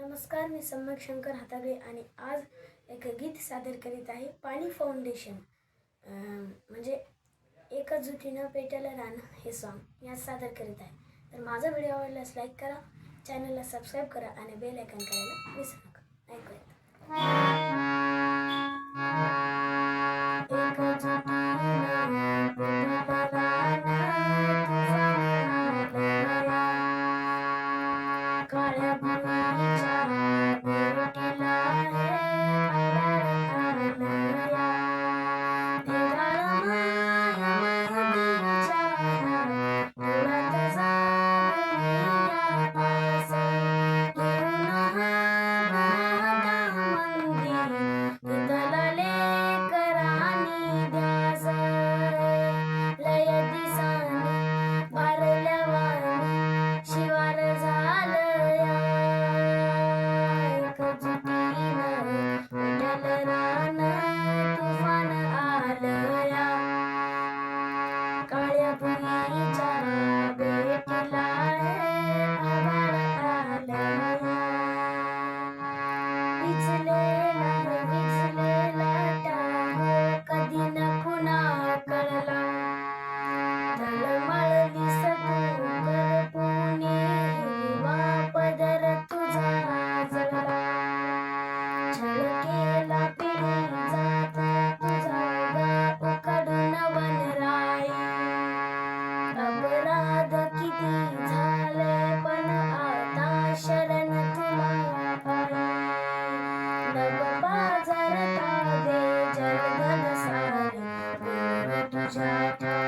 नमस्कार मी सम्यक शंकर हातागळे आणि आज एक गीत सादर करीत आहे पाणी फाउंडेशन म्हणजे एकच जुटीनं पेटायला रान हे सॉन्ग यात सादर करीत आहे. तर माझा व्हिडिओ आवडल्यास लाईक करा चॅनलला सबस्क्राईब करा आणि बेल आयकन करायला विसरू नका. Santa.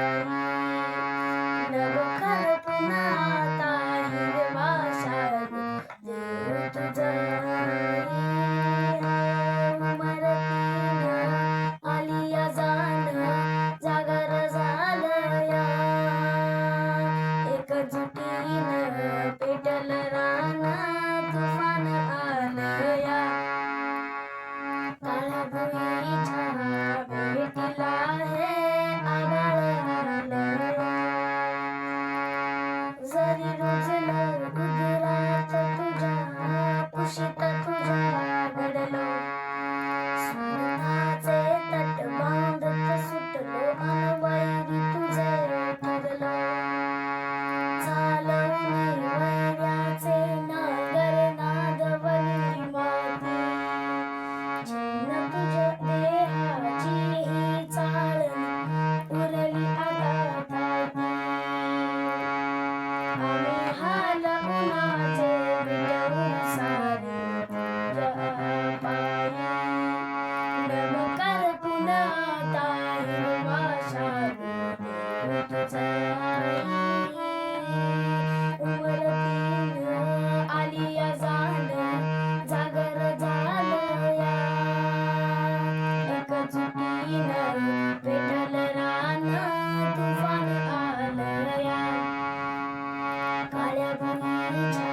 Thank you.